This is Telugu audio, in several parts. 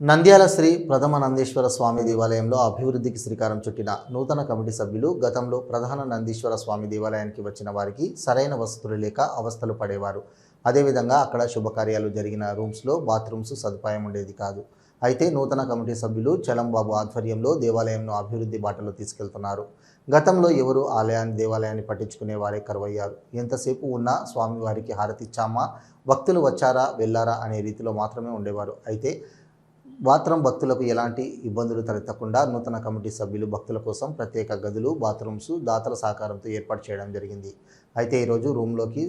నంద్యాల శ్రీ ప్రథమ నందీశ్వర స్వామి దేవాలయంలో అభివృద్ధికి శ్రీకారం చుట్టిన నూతన కమిటీ సభ్యులు గతంలో ప్రధాన నందీశ్వర స్వామి దేవాలయానికి వచ్చిన వారికి సరైన వసతులు లేక అవస్థలు పడేవారు. అదేవిధంగా అక్కడ శుభకార్యాలు జరిగిన రూమ్స్లో బాత్రూమ్స్ సదుపాయం ఉండేది కాదు. అయితే నూతన కమిటీ సభ్యులు చలంబాబు ఆధ్వర్యంలో దేవాలయంను అభివృద్ధి బాటలో తీసుకెళ్తున్నారు. గతంలో ఎవరు ఆలయాన్ని దేవాలయాన్ని పట్టించుకునే వారే కరువయ్యారు. ఎంతసేపు ఉన్నా స్వామివారికి హారతిచ్చామా భక్తులు వచ్చారా వెళ్ళారా అనే రీతిలో మాత్రమే ఉండేవారు. అయితే బాత్రూమ్ భక్తులకు ఎలాంటి ఇబ్బందులు తలెత్తకుండా నూతన కమిటీ సభ్యులు భక్తుల కోసం ప్రత్యేక గదులు బాత్రూమ్స్ దాతల సహకారంతో ఏర్పాటు చేయడం జరిగింది. అయితే ఈరోజు రూమ్లోకి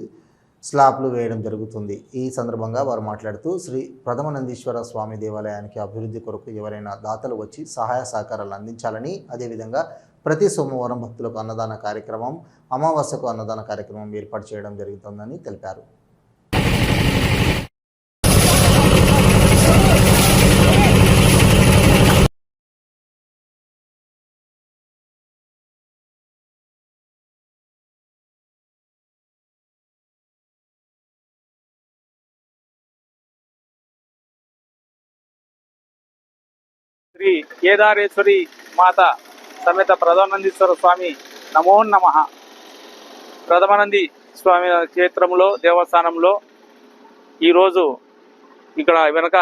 స్లాబ్లు వేయడం జరుగుతుంది. ఈ సందర్భంగా వారు మాట్లాడుతూ శ్రీ ప్రథమ నందీశ్వర స్వామి దేవాలయానికి అభివృద్ధి కొరకు ఎవరైనా దాతలు వచ్చి సహాయ సహకారాలు అందించాలని అదేవిధంగా ప్రతి సోమవారం భక్తులకు అన్నదాన కార్యక్రమం అమావాస్యకు అన్నదాన కార్యక్రమం ఏర్పాటు చేయడం జరుగుతుందని తెలిపారు. శ్రీ కేదారేశ్వరి మాత సమేత ప్రధానందీశ్వర స్వామి నమో నమ. ప్రథమానంది స్వామి క్షేత్రంలో దేవస్థానంలో ఈరోజు ఇక్కడ వెనక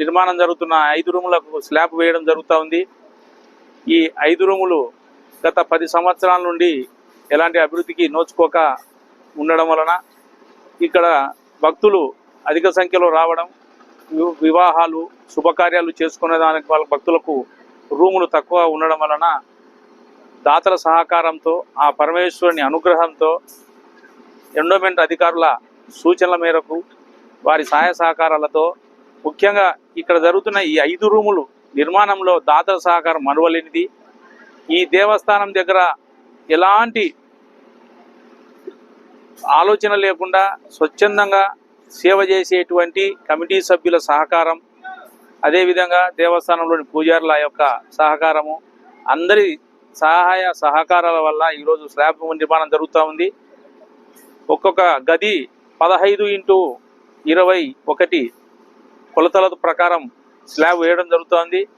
నిర్మాణం జరుగుతున్న ఐదు రూములకు స్లాబ్ వేయడం జరుగుతూ ఉంది. ఈ ఐదు రూములు గత పది సంవత్సరాల నుండి ఎలాంటి అభివృద్ధికి నోచుకోక ఉండడం వలన ఇక్కడ భక్తులు అధిక సంఖ్యలో రావడం వివాహాలు శుభకార్యాలు చేసుకునే దానికి వాళ్ళ భక్తులకు రూములు తక్కువ ఉండడం వలన దాతల సహకారంతో ఆ పరమేశ్వరుని అనుగ్రహంతో ఎండోమెంట్ అధికారుల సూచనల మేరకు వారి సహాయ సహకారాలతో ముఖ్యంగా ఇక్కడ జరుగుతున్న ఈ ఐదు రూములు నిర్మాణంలో దాతల సహకారం మనువలేనిది ఈ దేవస్థానం దగ్గర ఎలాంటి ఆలోచన లేకుండా స్వచ్ఛందంగా సేవ చేసేటువంటి కమిటీ సభ్యుల సహకారం అదేవిధంగా దేవస్థానంలోని పూజారుల యొక్క సహకారము అందరి సహాయ సహకారాల వల్ల ఈరోజు స్లాబ్ నిర్మాణం జరుగుతూ ఉంది. ఒక్కొక్క గది పదహైదు ఇంటూ ఇరవై ఒకటి కొలతల ప్రకారం స్లాబ్ వేయడం జరుగుతోంది.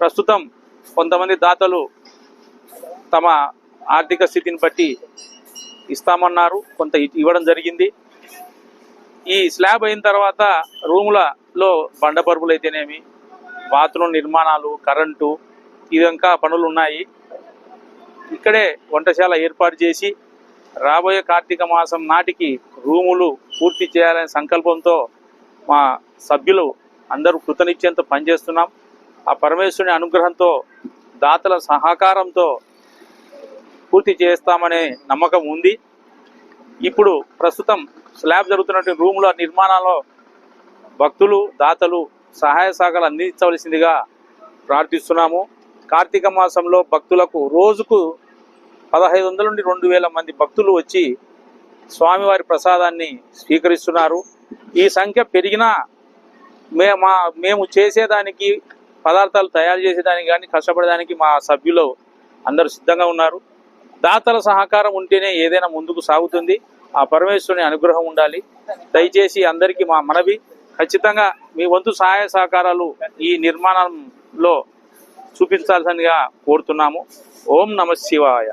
ప్రస్తుతం కొంతమంది దాతలు తమ ఆర్థిక స్థితిని బట్టి ఇస్తామన్నారు కొంత ఇ- ఇవ్వడం జరిగింది. ఈ స్లాబ్ అయిన తర్వాత రూములలో బండపరుపులు అయితేనేమి బాత్రూమ్ నిర్మాణాలు కరెంటు ఇదంకా పనులు ఉన్నాయి. ఇక్కడే వంటశాల ఏర్పాటు చేసి రాబోయే కార్తీక మాసం నాటికి రూములు పూర్తి చేయాలనే సంకల్పంతో మా సభ్యులు అందరూ కృతనిశ్చయంతో పనిచేస్తున్నాం. ఆ పరమేశ్వరుని అనుగ్రహంతో దాతల సహకారంతో పూర్తి చేస్తామనే నమ్మకం ఉంది. ఇప్పుడు ప్రస్తుతం స్లాబ్ జరుగుతున్నటువంటి రూముల నిర్మాణంలో భక్తులు దాతలు సహాయ శాఖలు అందించవలసిందిగా ప్రార్థిస్తున్నాము. కార్తీక మాసంలో భక్తులకు రోజుకు పదహైదు వందల నుండి రెండు వేల మంది భక్తులు వచ్చి స్వామివారి ప్రసాదాన్ని స్వీకరిస్తున్నారు. ఈ సంఖ్య పెరిగినా మే మా మేము చేసేదానికి పదార్థాలు తయారు చేసేదానికి కానీ కష్టపడడానికి మా సభ్యులు అందరూ సిద్ధంగా ఉన్నారు. దాతల సహకారం ఉంటేనే ఏదైనా ముందుకు సాగుతుంది. ఆ పరమేశ్వరుని అనుగ్రహం ఉండాలి. దయచేసి అందరికీ మా మనవి. ఖచ్చితంగా మీ వంతు సహాయ సహకారాలు ఈ నిర్మాణంలో చూపించాల్సిందిగా కోరుతున్నాము. ఓం నమ శివాయ.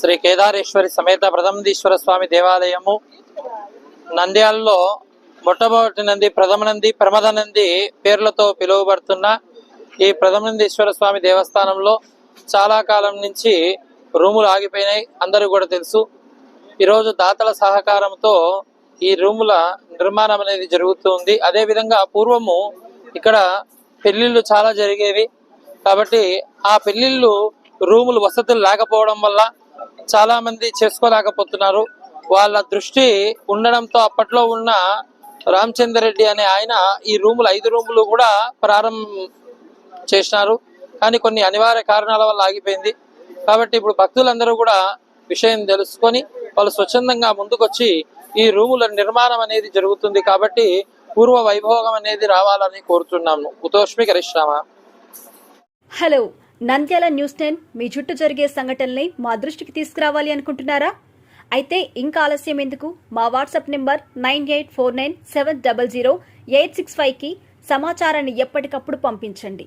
శ్రీ కేదారేశ్వరి సమేత ప్రథమదీశ్వర స్వామి దేవాలయము. నంద్యాలలో మొట్టమొదటి నంది ప్రథమ నంది ప్రమద నంది పేర్లతో పిలువబడుతున్న ఈ ప్రథమనందీశ్వర స్వామి దేవస్థానంలో చాలా కాలం నుంచి రూములు ఆగిపోయినాయి. అందరూ కూడా తెలుసు. ఈరోజు దాతల సహకారంతో ఈ రూముల నిర్మాణం అనేది జరుగుతుంది అదే విధంగా పూర్వము ఇక్కడ పెళ్ళిళ్ళు చాలా జరిగేవి. కాబట్టి ఆ పెళ్ళిళ్ళు రూములు వసతులు లేకపోవడం వల్ల చాలా మంది చేసుకోలేకపోతున్నారు. వాళ్ళ దృష్టి ఉండడంతో అప్పట్లో ఉన్న రామచందర్ రెడ్డి అనే ఆయన ఈ రూములు ఐదు రూములు కూడా ప్రారంభం చేసినారు. కానీ కొన్ని అనివార్య కారణాల వల్ల ఆగిపోయింది. కాబట్టి ఇప్పుడు భక్తులందరూ కూడా విషయం తెలుసుకొని వాళ్ళు స్వచ్ఛందంగా ముందుకొచ్చి ఈ రూముల నిర్మాణం అనేది జరుగుతుంది కాబట్టి పూర్వ వైభోగం అనేది రావాలని కోరుతున్నాము. ఉతోష్మి కరిశ్రామ హలో నంద్యాల న్యూస్ టెన్ మీ చుట్టూ జరిగే సంఘటనల్ని మా దృష్టికి తీసుకురావాలి అనుకుంటున్నారా? అయితే ఇంకా ఆలస్యం ఎందుకు? మా WhatsApp number nine eight four nine seven double zero eight six ఫైవ్కి సమాచారాన్ని ఎప్పటికప్పుడు పంపించండి.